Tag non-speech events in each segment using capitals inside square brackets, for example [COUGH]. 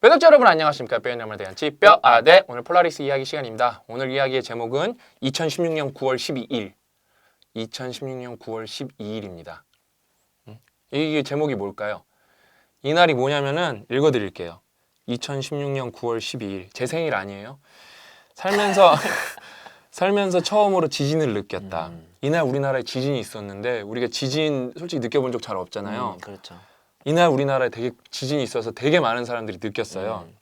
배덕자 여러분 안녕하십니까? 뼈연함을 대한 찌뼈아대. 오늘 폴라리스 이야기 시간입니다. 오늘 이야기의 제목은 2016년 9월 12일. 2016년 9월 12일입니다. 이게 제목이 뭘까요? 이날이 뭐냐면은 읽어드릴게요. 2016년 9월 12일. 제 생일 아니에요? 살면서 [LAUGHS] 살면서 처음으로 지진을 느꼈다. 음. 이날 우리나라에 지진이 있었는데 우리가 지진 솔직히 느껴본 적 잘 없잖아요. 음, 그렇죠. 이날 우리나라에 되게 지진이 있어서 되게 많은 사람들이 느꼈어요. 음.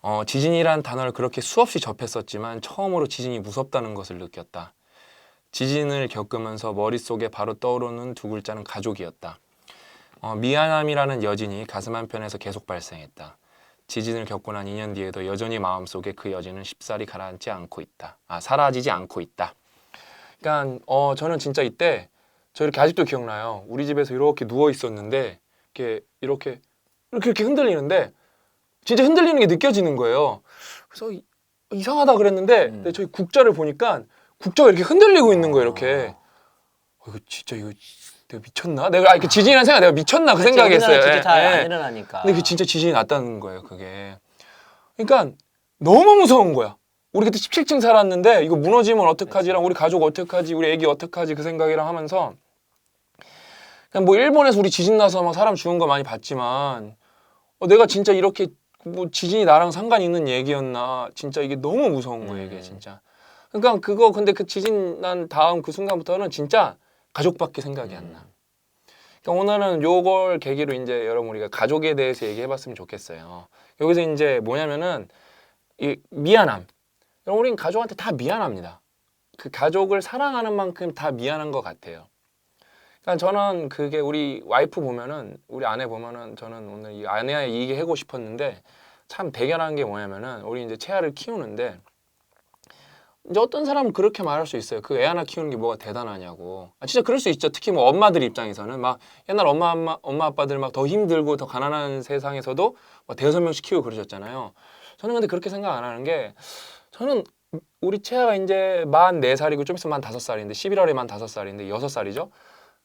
어, 지진이란 단어를 그렇게 수없이 접했었지만 처음으로 지진이 무섭다는 것을 느꼈다. 지진을 겪으면서 머릿속에 바로 떠오르는 두 글자는 가족이었다. 어, 미안함이라는 여진이 가슴 한편에서 계속 발생했다. 지진을 겪고 난 2년 뒤에도 여전히 마음속에 그 여진은 쉽사리 가라앉지 않고 있다. 아, 사라지지 않고 있다. 그러니까 어, 저는 진짜 이때 저 이렇게 아직도 기억나요. 우리 집에서 이렇게 누워 있었는데 이렇게 이렇게 이렇게 이렇게 흔들리는데 진짜 흔들리는 게 느껴지는 거예요. 그래서 이- 이상하다 그랬는데 음. 근데 저희 국자를 보니까 국자가 이렇게 흔들리고 있는 거예요. 이렇게 아. 어, 이거 진짜 이거 내가 미쳤나? 내가 아, 이렇게 지진이라는 생각 내가 미쳤나 그 생각했어요. 진짜 예, 잘안 예. 일어나니까. 근데 그 진짜 지진이 났다는 거예요, 그게. 그러니까 너무 무서운 거야. 우리 그때 17층 살았는데 이거 무너지면 어떡하지랑 우리 가족 어떡하지, 우리 애기 어떡하지 그 생각이랑 하면서 그냥 뭐 일본에서 우리 지진 나서 막 사람 죽은 거 많이 봤지만 어, 내가 진짜 이렇게 뭐 지진이 나랑 상관 있는 얘기였나 진짜 이게 너무 무서운 거예요, 이게 음. 진짜. 그러니까 그거 근데 그 지진 난 다음 그 순간부터는 진짜 가족밖에 생각이 안 나. 그러니까 오늘은 요걸 계기로 이제 여러분 우리가 가족에 대해서 얘기해봤으면 좋겠어요. 여기서 이제 뭐냐면은 이 미안함. 여러분 우리는 가족한테 다 미안합니다. 그 가족을 사랑하는 만큼 다 미안한 것 같아요. 그러니까 저는 그게 우리 와이프 보면은 우리 아내 보면은 저는 오늘 이 아내의 얘기 하고 싶었는데 참 대견한 게 뭐냐면은 우리 이제 채아를 키우는데 이제 어떤 사람은 그렇게 말할 수 있어요. 그 애 하나 키우는 게 뭐가 대단하냐고. 아, 진짜 그럴 수 있죠. 특히 뭐 엄마들 입장에서는 막 옛날 엄마 엄마 엄마 아빠들 막 더 힘들고 더 가난한 세상에서도 막 대여섯 명씩 키우고 그러셨잖아요. 저는 근데 그렇게 생각 안 하는 게 저는 우리 채아가 이제 만 네 살이고 좀 있으면 만 다섯 살인데 11월에 만 다섯 살인데 여섯 살이죠.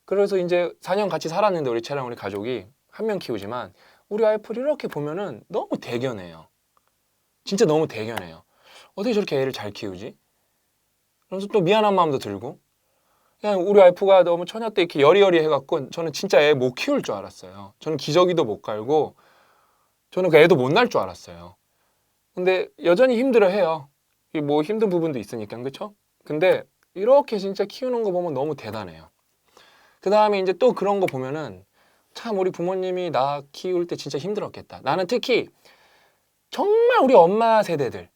그래서 이제 4년 같이 살았는데 우리 채랑 우리 가족이 한 명 키우지만 우리 와이프를 이렇게 보면은 너무 대견해요. 진짜 너무 대견해요. 어떻게 저렇게 애를 잘 키우지? 그래서 또 미안한 마음도 들고 그냥 우리 와이프가 너무 처녀 때 이렇게 여리여리 해갖고 저는 진짜 애 못 키울 줄 알았어요. 저는 기저귀도 못 갈고 저는 그 애도 못 날 줄 알았어요. 근데 여전히 힘들어해요. 이뭐 힘든 부분도 있으니까 그렇죠? 근데 이렇게 진짜 키우는 거 보면 너무 대단해요. 그 다음에 이제 또 그런 거 보면은 참 우리 부모님이 나 키울 때 진짜 힘들었겠다. 나는 특히 정말 우리 엄마 세대들,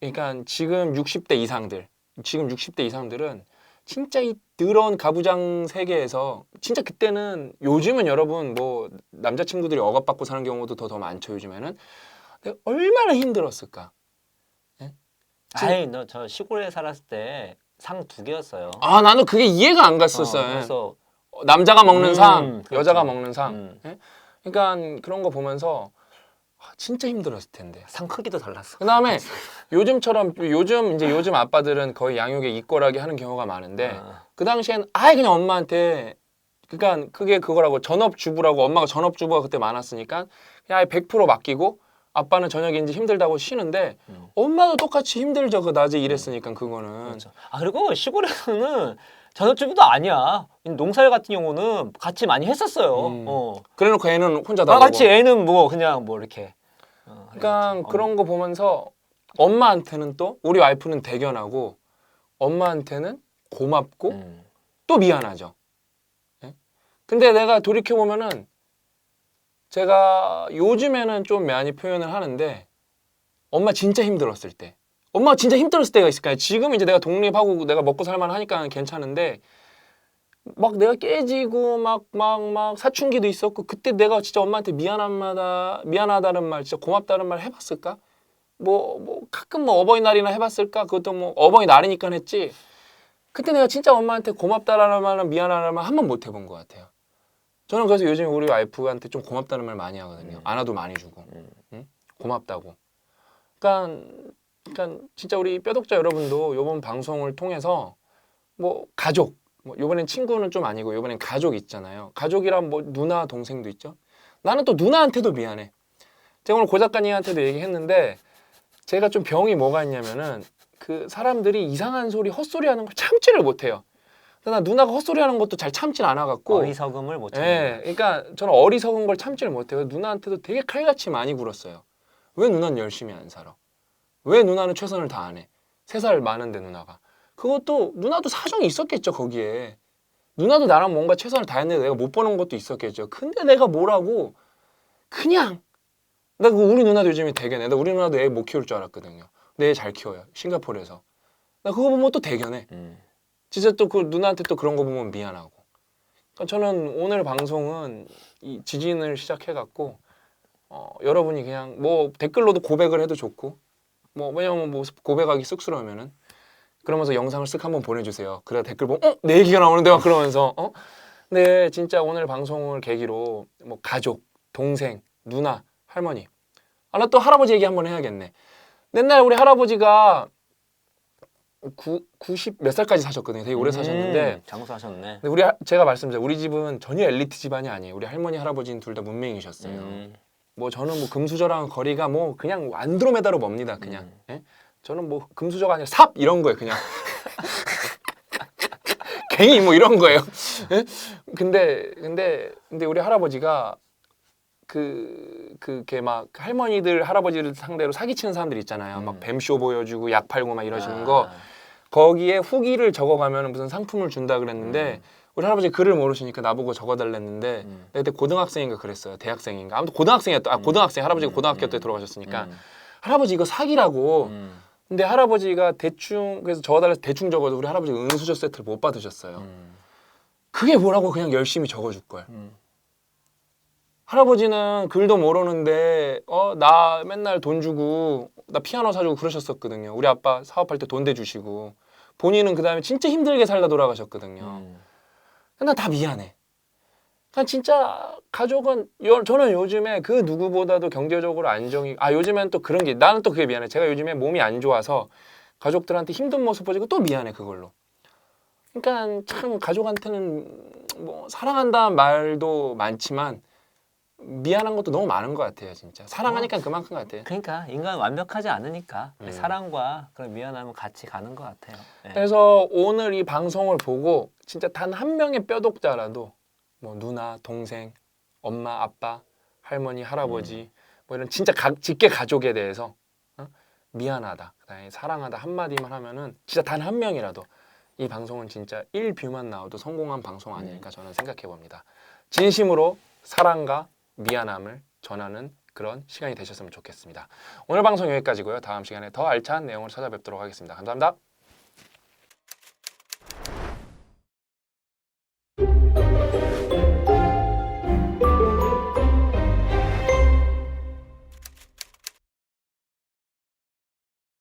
그러니까 지금 60대 이상들, 지금 60대 이상들은 진짜 이 더러운 가부장 세계에서 진짜 그때는 요즘은 여러분 뭐 남자친구들이 억압받고 사는 경우도 더 더 많죠 요즘에는. 얼마나 힘들었을까? 아이 너 저 시골에 살았을 때 상 두 개였어요. 아 나는 그게 이해가 안 어, 갔었어요 그래서 어, 남자가 먹는 음, 상 그렇죠. 여자가 먹는 상 음, 그러니까 그런 거 보면서 아, 진짜 힘들었을 텐데 상 크기도 달랐어. 그 다음에 [LAUGHS] 요즘처럼 요즘 이제 요즘 아빠들은 거의 양육에 이꼴하게 하는 경우가 많은데 아, 그 당시엔 아예 그냥 엄마한테 그러니까 그게 그거라고 전업주부라고 엄마가 전업주부가 그때 많았으니까 그냥 아예 100% 맡기고 아빠는 저녁에 이제 힘들다고 쉬는데 음. 엄마도 똑같이 힘들죠 그 낮에 일했으니까 그거는 그렇죠. 아 그리고 시골에서는 전업주부도 아니야. 농사일 같은 경우는 같이 많이 했었어요. 음. 어. 그래놓고 애는 혼자 다다 같이. 애는 뭐 그냥 뭐 이렇게. 어, 그러니까 어. 그런 거 보면서 엄마한테는 또 우리 와이프는 대견하고 엄마한테는 고맙고 음. 또 미안하죠. 예? 근데 내가 돌이켜 보면은 제가 요즘에는 좀 많이 표현을 하는데 엄마 진짜 힘들었을 때, 엄마 진짜 힘들었을 때가 있을까요? 지금 이제 내가 독립하고 내가 먹고 살만 하니까 괜찮은데 막 내가 깨지고 막 막 막 사춘기도 있었고 그때 내가 진짜 엄마한테 미안한 마다 미안하다는 말, 진짜 고맙다는 말 해봤을까? 뭐 뭐 가끔 뭐 어버이날이나 해봤을까? 그것도 뭐 어버이날이니까 했지. 그때 내가 진짜 엄마한테 고맙다라는 말은 미안하다는 말 한 번 못 해본 것 같아요. 저는 그래서 요즘 우리 와이프한테 좀 고맙다는 말 많이 하거든요. 음. 안아도 많이 주고, 음. 응? 고맙다고. 그러니까, 그러니까 진짜 우리 뼈독자 여러분도 이번 방송을 통해서 뭐 가족, 뭐 이번엔 친구는 좀 아니고 이번엔 가족 있잖아요. 가족이란 뭐 누나 동생도 있죠. 나는 또 누나한테도 미안해. 제가 오늘 고 작가님한테도 얘기했는데 제가 좀 병이 뭐가 있냐면은 그 사람들이 이상한 소리 헛소리 하는 걸 참지를 못해요. 근데 나 누나가 헛소리 하는 것도 잘 참질 않아갖고 어리석음을 못 참는 예, 그러니까 저는 어리석은 걸 참지를 못해요. 누나한테도 되게 칼같이 많이 굴었어요. 왜 누나는 열심히 안 살아? 왜 누나는 최선을 다 안 해? 세 살 많은데 누나가. 그것도 누나도 사정이 있었겠죠 거기에. 누나도 나랑 뭔가 최선을 다했는데 내가 못 보는 것도 있었겠죠. 근데 내가 뭐라고 그냥 나 그 우리 누나도 요즘에 대견해. 나 우리 누나도 애 못 키울 줄 알았거든요. 근데 애잘 키워요. 싱가포르에서. 나 그거 보면 또 대견해. 음. 진짜 또 그 누나한테 또 그런 거 보면 미안하고. 그러니까 저는 오늘 방송은 이 지진을 시작해갖고 어, 여러분이 그냥 뭐 댓글로도 고백을 해도 좋고 뭐 왜냐면 뭐 고백하기 쑥스러우면은 그러면서 영상을 쓱 한번 보내주세요. 그래 댓글 보면 어? 내 얘기가 나오는데 막 그러면서 어? 근데 진짜 오늘 방송을 계기로 뭐 가족, 동생, 누나, 할머니 아 나 또 할아버지 얘기 한번 해야겠네. 옛날 우리 할아버지가 구, 90몇 살까지 사셨거든요. 되게 오래 사셨는데 음, 장수하셨네. 근데 우리 하- 제가 말씀드려 우리 집은 전혀 엘리트 집안이 아니에요. 우리 할머니 할아버지는 둘 다 문맹이셨어요. 음. 뭐 저는 뭐 금수저랑 거리가 뭐 그냥 안드로메다로 멉니다. 그냥 음. 예? 저는 뭐 금수저가 아니라 삽 이런 거예요. 그냥 [LAUGHS] 갱이 뭐 이런 거예요. 예? 근데 근데 근데 우리 할아버지가 그 그게 막 할머니들 할아버지를 상대로 사기치는 사람들 있잖아요. 음. 막 뱀쇼 보여주고 약 팔고 막 이러시는 아. 거 거기에 후기를 적어가면 무슨 상품을 준다 그랬는데 우리 할아버지 글을 모르시니까 나보고 적어달랬는데 음. 그때 고등학생인가 그랬어요 대학생인가 아무튼 고등학생이었다 아 음. 고등학생 할아버지가 음, 고등학교 때 음. 돌아가셨으니까 음. 할아버지 이거 사기라고 음. 근데 할아버지가 대충 그래서 적어달래서 대충 적어도 우리 할아버지 가 은수저 세트를 못 받으셨어요 음. 그게 뭐라고 그냥 열심히 적어줄 걸 음. 할아버지는 글도 모르는데 어 나 맨날 돈 주고 나 피아노 사주고 그러셨었거든요 우리 아빠 사업할 때 돈 대주시고 본인은 그 다음에 진짜 힘들게 살다 돌아가셨거든요 음. 난다 미안해. 그냥 진짜 가족은 요- 저는 요즘에 그 누구보다도 경제적으로 안정이 아 요즘엔 또 그런 게 나는 또 그게 미안해. 제가 요즘에 몸이 안 좋아서 가족들한테 힘든 모습 보지고 또 미안해 그걸로. 그러니까 참 가족한테는 뭐 사랑한다는 말도 많지만 미안한 것도 너무 많은 것 같아요 진짜. 사랑하니까 그만큼 같아요. 그러니까 인간 완벽하지 않으니까 음. 사랑과 그런 미안함은 같이 가는 것 같아요. 네. 그래서 오늘 이 방송을 보고 진짜 단 한 명의 뼈독자라도 뭐 누나, 동생, 엄마, 아빠, 할머니, 할아버지 뭐 이런 진짜 가, 직계 가족에 대해서 어? 미안하다, 그다음에 사랑하다 한 마디만 하면은 진짜 단 한 명이라도 이 방송은 진짜 1뷰만 나와도 성공한 방송 아닐까 저는 생각해 봅니다. 진심으로 사랑과 미안함을 전하는 그런 시간이 되셨으면 좋겠습니다. 오늘 방송 여기까지고요. 다음 시간에 더 알찬 내용을 찾아뵙도록 하겠습니다. 감사합니다.